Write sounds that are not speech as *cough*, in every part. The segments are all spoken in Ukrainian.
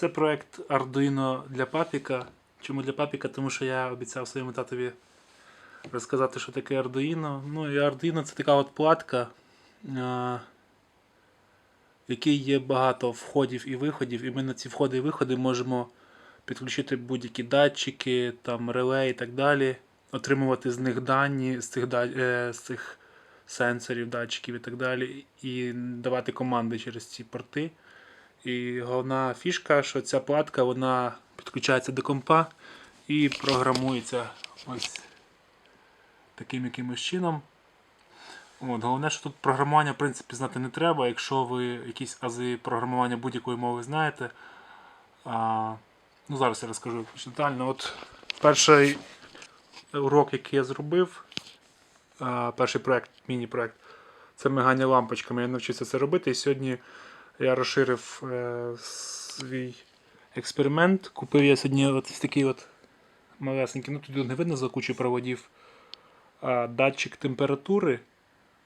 Це проект Arduino для папіка. Чому для папіка? Тому що я обіцяв своєму татові розказати, що таке Arduino. Ну і Arduino це така от платка, в якій є багато входів і виходів, і ми на ці входи і виходи можемо підключити будь-які датчики, там реле і так далі, отримувати з них дані, з цих, е, з цих сенсорів, датчиків і так далі, і давати команди через ці порти. І головна фішка, що ця платка вона підключається до компа і програмується ось таким якимось чином. От, головне, що тут програмування в принципі знати не треба, якщо ви якісь ази програмування будь-якої мови знаєте. А, ну, зараз я розкажу детально. От перший урок, який я зробив, а, перший проект, міні-проект, це мигання лампочками. Я навчився це робити. І сьогодні я розширив е, свій експеримент. Купив я сьогодні от такий от малесенький, ну тут не видно за кучу проводів, а, датчик температури.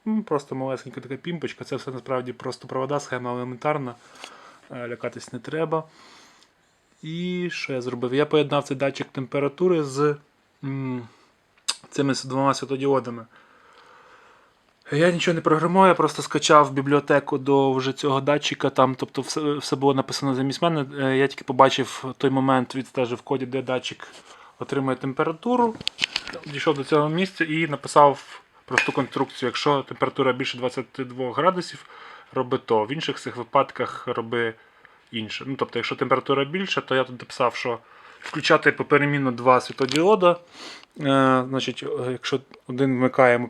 М, Просто малесенька така пімпочка. Це все насправді просто провода, схема елементарна. Е, Лякатись не треба. І що я зробив? Я поєднав цей датчик температури з м, цими двома світодіодами. Я нічого не програмую, я просто скачав бібліотеку до вже цього датчика. Там, тобто, все, все було написано замість мене. Я тільки побачив той момент, відстежив в коді, де датчик отримує температуру. Дійшов до цього місця і написав просту конструкцію. Якщо температура більше 22 градусів, роби то. В інших цих випадках роби інше. Ну, тобто, якщо температура більша, то я тут написав, що включати поперемінно два світодіода. Е, значить, е, якщо один вмикаємо,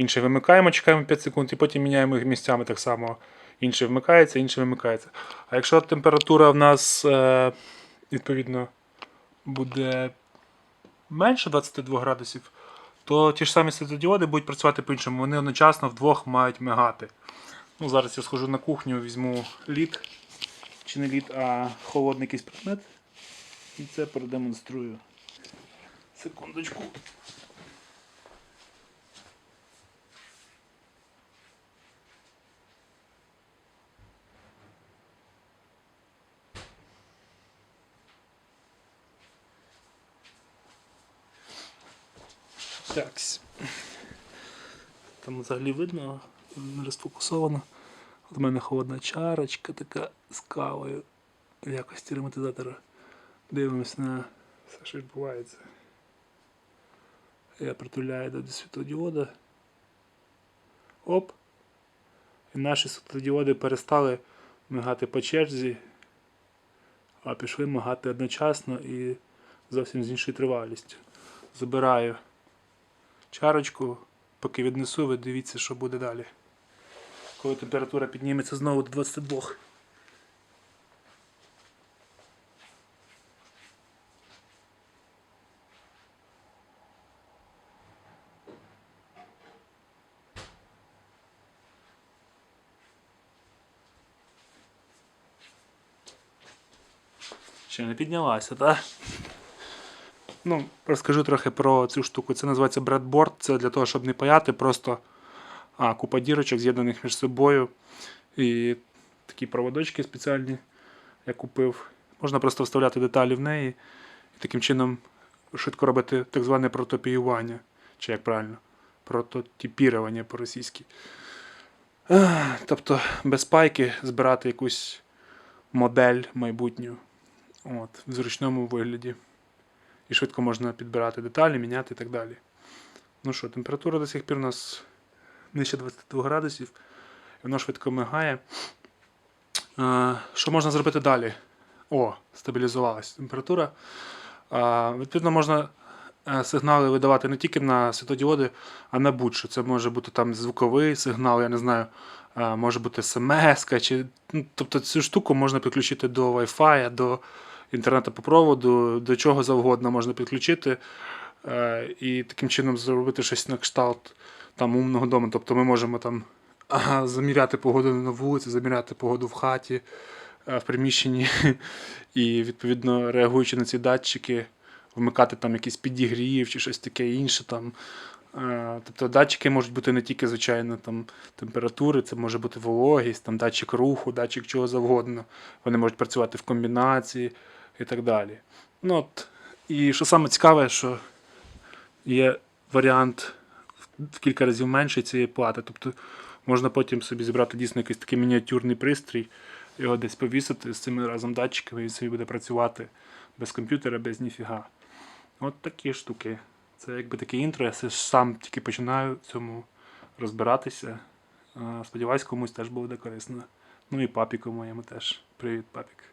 інший вимикаємо, чекаємо 5 секунд і потім міняємо їх місцями так само. Інший вмикається, інший вимикається. А якщо температура в нас е, відповідно буде менше 22 градусів, то ті ж самі світодіоди будуть працювати по-іншому. Вони одночасно вдвох мають мигати. Ну, зараз я схожу на кухню, візьму лід. Чи не лід, а холодний якийсь предмет. І це продемонструю. Секундочку. Так. Там взагалі видно, не розфокусовано. От у мене холодна чарочка така з кавою в якості ремонтизатора. Дивимось на все, що відбувається. Я притуляю до світодіода. Оп. І наші світодіоди перестали мигати по черзі, а пішли мигати одночасно і зовсім з іншою тривалістю. Забираю чарочку, поки віднесу, ви дивіться, що буде далі. Коли температура підніметься знову до 22. Ще не піднялася, так? Ну, розкажу трохи про цю штуку. Це називається бредборд. Це для того, щоб не паяти, просто а, купа дірочок, з'єднаних між собою. І такі проводочки спеціальні я купив. Можна просто вставляти деталі в неї і таким чином швидко робити так зване протопіювання. Чи як правильно? Прототипірування по-російськи. Тобто без пайки збирати якусь модель майбутню. От, в зручному вигляді. І швидко можна підбирати деталі, міняти і так далі. Ну що, температура до сих пір у нас нижче 22 градусів, і воно швидко мигає. Е, що можна зробити далі? О, стабілізувалася температура. Е, відповідно, можна е, сигнали видавати не тільки на світодіоди, а на будь-що. Це може бути там звуковий сигнал, я не знаю, е, може бути смс, чи. Ну, тобто цю штуку можна підключити до Wi-Fi, до інтернету по проводу, до чого завгодно можна підключити. Е, і таким чином зробити щось на кшталт там умного дому. Тобто ми можемо там заміряти погоду на вулиці, заміряти погоду в хаті, е, в приміщенні, *laughs* і відповідно реагуючи на ці датчики, вмикати там якийсь підігрів чи щось таке інше, там Е, Тобто датчики можуть бути не тільки, звичайно, там, температури, це може бути вологість, там, датчик руху, датчик чого завгодно. Вони можуть працювати в комбінації і так далі. Ну, от, і що саме цікаве, що є варіант в- кілька разів менший цієї плати. Тобто можна потім собі зібрати дійсно якийсь такий мініатюрний пристрій, його десь повісити з цими разом датчиками, і собі буде працювати без комп'ютера, без ніфіга. От такі штуки. Це якби таке інтро, я сам тільки починаю цьому розбиратися. Сподіваюсь, комусь теж буде корисно. Ну і папіку моєму теж. Привіт, папік.